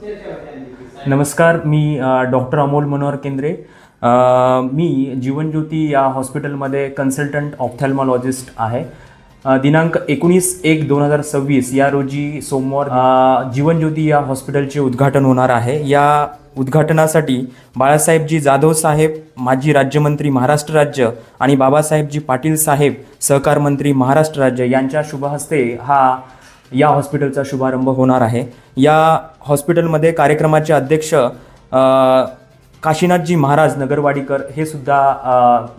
नमस्कार मी डॉक्टर अमोल मनोहर केंद्रे. मी जीवनज्योती या हॉस्पिटलमध्ये कन्सल्टंट ऑप्थॅल्मॉलॉजिस्ट आहे. दिनांक एकोणीस एक दोन हजार सव्वीस या रोजी सोमवार जीवनज्योती या हॉस्पिटलचे उद्घाटन होणार आहे. या उद्घाटनासाठी बाळासाहेबजी जाधव साहेब माजी राज्यमंत्री महाराष्ट्र राज्य आणि बाबासाहेबजी पाटील साहेब सहकार मंत्री महाराष्ट्र राज्य यांच्या शुभहस्ते हा या हॉस्पिटलचा शुभारंभ होणार आहे. या हॉस्पिटलमध्ये कार्यक्रमाचे अध्यक्ष काशीनाथजी महाराज नगरवाडीकर हे सुद्धा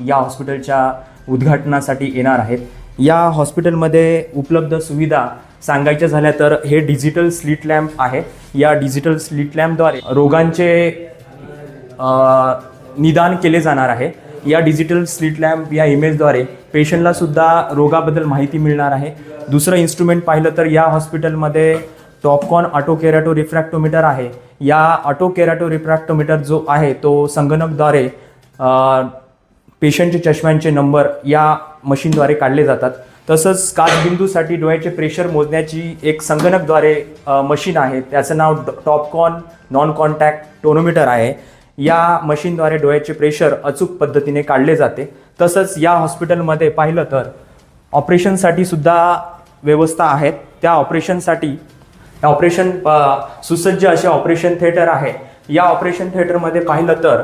या हॉस्पिटलच्या उद्घाटनासाठी येणार आहेत. या हॉस्पिटलमध्ये उपलब्ध सुविधा सांगायच्या झाल्या तर हे डिजिटल स्लीट लॅम्प आहे. या डिजिटल स्लीट लॅम्पद्वारे रोगांचे निदान केले जाणार आहे. या डिजिटल स्लीट लॅम्प या इमेजद्वारे पेशंटला सुद्धा रोगाबद्दल माहिती मिळणार आहे. दुसरं इन्स्ट्रुमेंट पाहिलं तर या हॉस्पिटलमध्ये टॉपकॉन ऑटो रिफ्रॅक्टोमीटर आहे. या ऑटो रिफ्रॅक्टोमीटर जो आहे तो संगणकद्वारे पेशंटचे चष्म्यांचे नंबर या मशीनद्वारे काढले जातात. तसंच काचबिंदूसाठी डोळ्याचे प्रेशर मोजण्याची एक संगणकद्वारे मशीन आहे. त्याचं नाव टॉपकॉन नॉन कॉन्टॅक्ट टोनोमीटर आहे. या मशीनद्वारे डोळ्याचे प्रेशर अचूक पद्धतीने काढले जाते. तसंच या हॉस्पिटलमध्ये पाहिलं तर ऑपरेशनसाठी सुद्धा व्यवस्था आहेत. त्या ऑपरेशनसाठी ऑपरेशन सुसज्ज असे ऑपरेशन थिएटर आहे. या ऑपरेशन थिएटरमध्ये पाहिलं तर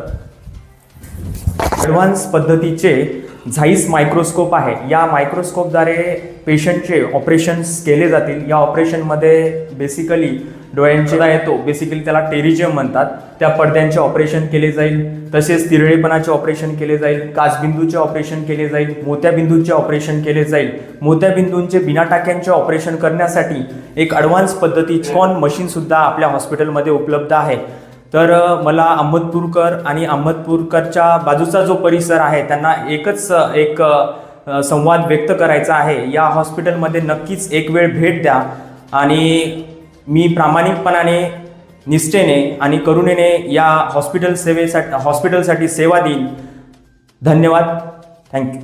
ॲडव्हान्स पद्धतीचे झाईस मायक्रोस्कोप आहे. या मायक्रोस्कोपद्वारे पेशंटचे ऑपरेशन्स केले जातील. या ऑपरेशनमध्ये बेसिकली डोळ्यांचा येतो बेसिकली त्याला टेरिजियम म्हणतात. त्या पडद्यांचे ऑपरेशन केले जाईल. तसेच तिरळेपणाचे ऑपरेशन केले जाईल. काचबिंदूचे ऑपरेशन केले जाईल. मोत्याबिंदूचे ऑपरेशन केले जाईल. मोत्याबिंदूंचे बिना टाक्यांचे ऑपरेशन करण्यासाठी एक ॲडव्हान्स पद्धती छॉन मशीनसुद्धा आपल्या हॉस्पिटलमध्ये उपलब्ध आहे. तर मला अहमदपूरकर आणि अहमदपूरकरच्या बाजूचा जो परिसर आहे त्यांना एकच एक संवाद व्यक्त करायचा आहे. या हॉस्पिटलमध्ये नक्कीच एक वेळ भेट द्या आणि मी प्रामाणिकपणाने निष्ठेने आणि करुणेने या हॉस्पिटल सेवेसाठी हॉस्पिटलसाठी सेवा देईन. धन्यवाद. थँक्यू